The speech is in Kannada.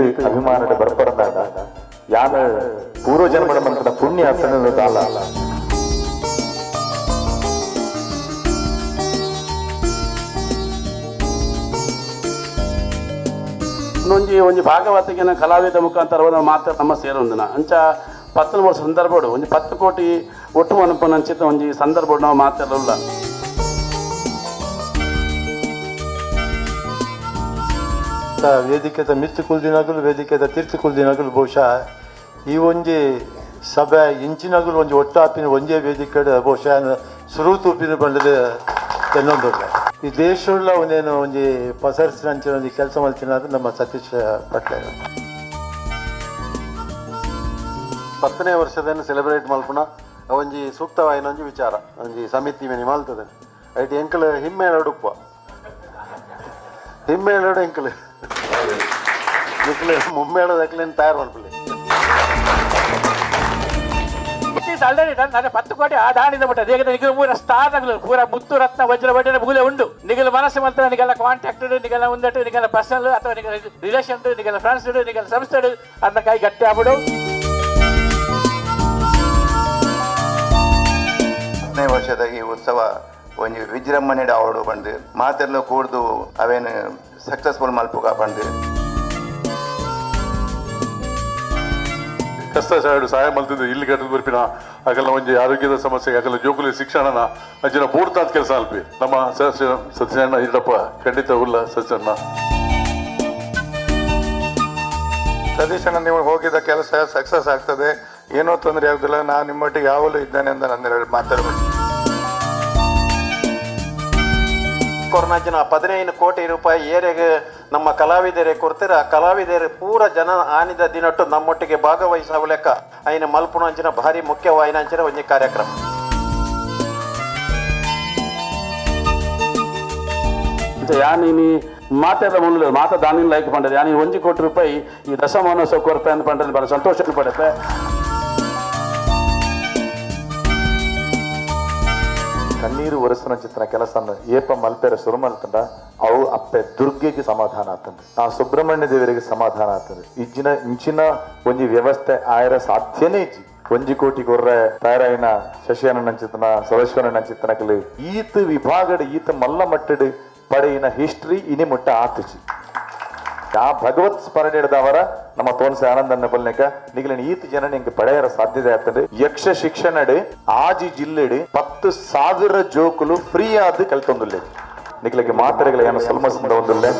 ಈತ ಅಭಿಮಾನದ ಬರ್ಪಡದಾಗ ಯಾನ ಪೂರ್ವ ಜನ್ಮದ ಮಂತ್ರದ ಪುಣ್ಯ ಅಂತ ಅಲ್ಲ ಒಂಜಿ ಒಂಜಿ ಭಾಗವತಿಗಿನ ಕಲಾವಿದ ಮುಖಾಂತರ ಒಂದು ಮಾತ್ರ ನಮ್ಮ ಸೇರೊಂದಿನ ಅಂಚ ಪತ್ತನ ಸಂದರ್ಭ ಒಂಜಿ ಪತ್ತು ಕೋಟಿ ಒಟ್ಟು ಅನುಪನ ಅಂಚಿತ ಒಂಜಿ ಸಂದರ್ಭ ನಾವು ಮಾತೆಲ್ಲ ವೇದಿಕೆದ ಮಿತ್ತು ಕುಲ್ದಿನಗಲು ವೇದಿಕೆದ ತೀರ್ಥ ಕುಲ್ದಿನಗಲು ಬಹುಶಃ ಈ ಒಂಜಿ ಸಭೆ ಇಂಚಿನಾಗಲು ಒಂಜಿ ಒಟ್ಟಾಪಿನ ಒಂಜೇ ವೇದಿಕೆ ಬಹುಶಃ ಸುರು ತೂಪಿನ ಬಂಡದ ಇನ್ನೊಂದು ಈ ದೇಶವುಳ್ಳ ಒಂದೇನು ಒಂಜಿ ಪಸರಿಸಿನ ಒಂಜಿ ಕೆಲಸ ಅಂದ್ರೆ ನಮ್ಮ ಸತೀಶ್ ಪಟ್ಲೆ. ಹತ್ತನೇ ವರ್ಷದನ್ನು ಸೆಲೆಬ್ರೇಟ್ ಮಲ್ಪುನ ಒಂಜಿ ಸೂಕ್ತವಾಯಿನ ಒಂಜಿ ವಿಚಾರ. ಒಂಜಿ ಸಮಿತಿ ಮೇಲೆ ಮಾಲ್ತದೆ. ಐಟಿ ಎಂಕಲ್ ಹಿಮ್ಮೇಳ ಉಡುಪ ಹಿಮ್ಮೇಳ ಎಂಕಲ್. ನಿಕ್ಲೆ ಮುಮ್ಮೇಳದ ಎಕ್ಲೇನು ತಯಾರು ಮಾಡ್ಬಿಡಿ ಆಲ್ರೆಡಿ ನನ್ನ ಪತ್ತು ಕೋಟಿ ಆ ಇದೆ ಬಿಟ್ಟ ಈಗ ನಿಗಲು ಮೂರ ಆಗಲು ಪೂರ ಮುತ್ತು ರತ್ನ ವಜ್ರ ವಜ್ರ ಮೂಲೆ ಉಂಡು ನಿಗಲು ಮನಸ್ಸು ಮಾತ್ರ ನಿಗಲ ಕಾಂಟ್ಯಾಕ್ಟ್ ನಿಗೆಲ್ಲ ಉಂದಟ್ಟು ನಿಗಲ ಪರ್ಸನಲ್ ಅಥವಾ ನಿಗಲ ರಿಲೇಷನ್ ನಿಗೆಲ್ಲ ಫ್ರೆಂಡ್ಸ್ ನಿಗೆಲ್ಲ ಸಂಸ್ಥೆ ಅದನ್ನ ಕೈ ಗಟ್ಟಿ ಆಗ್ಬಿಡು. ಹತ್ತನೇ ವರ್ಷದ ಈ ಉತ್ಸವ ಒಂಜಿ ವಿಜೃಂಭಣೆ ಆವಡು ಪಂಡು ಮಾತೆಲ್ಲ ಕೂಡ್ದು ಅವೇನು ಸಕ್ಸಸ್ಫುಲ್ ಮಲ್ಪುಗ ಪಂಡು ಕಷ್ಟ ಸಹಾಯ ಮಲ್ತಿದ್ದು ಇಲ್ಲಿ ಕಟ್ಟದ ಬರ್ಪಿನ. ಆಗಲ್ಲ ಒಂಜಿ ಆರೋಗ್ಯದ ಸಮಸ್ಯೆ ಆಗಲ್ಲ, ಜೋಕುಲಿ ಶಿಕ್ಷಣನ. ಅಂಚಿನ ಪೂರ್ತಾದ ಕೆಲಸ ಅಲ್ಪಿ. ನಮ್ಮ ಸತ್ಯಣ್ಣ ಇಲ್ಲಪ್ಪ ಖಂಡಿತ ಉಲ್ಲ ಸತ್ಯಣ್ಣ. ಸತೀಶಣ್ಣ ನೀವು ಹೋಗಿದ ಕೆಲಸ ಸಕ್ಸಸ್ ಆಗ್ತದೆ. ಏನೋ ತೊಂದರೆ ಆಗುದಿಲ್ಲ. ನಾನು ನಿಮ್ಮೊಟ್ಟಿಗೆ ಯಾವಾಗಲೂ ಇದ್ದೇನೆ ಅಂತ ನಾನು ಮಾತಾಡಬೇಕು ಕೊರನಾಜನ ಪದಿನೈದು ಕೋಟಿ ರೂಪಾಯಿ ಏರಿಗೆ ನಮ್ಮ ಕಲಾವಿದರೇ ಕೊಡ್ತೀರ? ಆ ಕಲಾವಿದರು ಪೂರ ಜನ ಆನಿದ ದಿನಟ್ಟು ನಮ್ಮೊಟ್ಟಿಗೆ ಭಾಗವಹಿಸವಲೆಕ್ಕ ಅಯ್ಯನ ಮಲ್ಪುಣಂಚಿನ ಭಾರಿ ಮುಖ್ಯವಾಯಿನಾಂಚಿನ ಒಂದು ಕಾರ್ಯಕ್ರಮ. ಯಾನಿ ಮಾತಾದ ಮುಂದೆ ಮಾತ ದಾನಿನ ಲೈಕ್ ಪಂಡದೆ. ಯಾನಿ ಒಂದು ಕೋಟಿ ರೂಪಾಯಿ ಈ ದಸಮಾನ ಸೌಕರ್ಯ ಪಂಡದೆ. ಬಹಳ ಸಂತೋಷ ಪಡುತ್ತೆ. ಒರೆಸಿನ ಚಿತ್ರ ಕೆಲಸ ಏಪ ಮಲ್ಪೆರೆ ಶುರು ಮಲ್ತಂಡ ಅವು ಅಪ್ಪೆ ದುರ್ಗೆಗೆ ಸಮಾಧಾನ ಆತಂದ್ರೆ ಆ ಸುಬ್ರಹ್ಮಣ್ಯ ದೇವರಿಗೆ ಸಮಾಧಾನ ಆತಂದ್ರೆ ಇಜ್ಜಿನ ಇಂಚಿನ ಒಂಜಿ ವ್ಯವಸ್ಥೆ ಆಯರ ಸಾಧ್ಯನೇ ಇಜ್ಜಿ. ಒಂಜಿ ಕೋಟಿ ಕೊರ್ರೆ ತಯಾರಾಯಿನ ಶಶಿಯಣ್ಣ ಚಿತ್ರನ ಸದಾಶಿವಣ್ಣ ಕಲಿ ಈತ ವಿಭಾಗಡ ಈತ ಮಲ್ಲ ಮಟ್ಟಡ ಪಡೆಯಿನ ಹಿಸ್ಟ್ರಿ ಇನಿ ಮುಟ್ಟ ಆತುಚಿ ಆ ಭಗವತ್ ಸ್ಮರಣೆ ಹಿಡಿದವರ ನಮ್ಮ ತೋನ್ಸೆ ಆನಂದನ್ನ ಬಲ್ನೆಕ ನಿಗಲಿನ ಈತ ಜನ ನಿಂಗೆ ಪಡೆಯರ ಸಾಧ್ಯತೆ ಆಗ್ತದೆ ಯಕ್ಷ ಶಿಕ್ಷಣಡ್ ಆಜಿ ಜಿಲ್ಲೆಡಿ ಪತ್ತು ಸಾವಿರ ಜೋಕುಲು ಫ್ರೀ ಆದ ಕಲ್ತೊಂದುಲ್ಲೆ. ನಿಗಲಿಗೆ ಮಾತ್ರೆಗಳ ಏನು ಸಲ್ಮಸ್ ಒಂದುಲ್ಲೆ.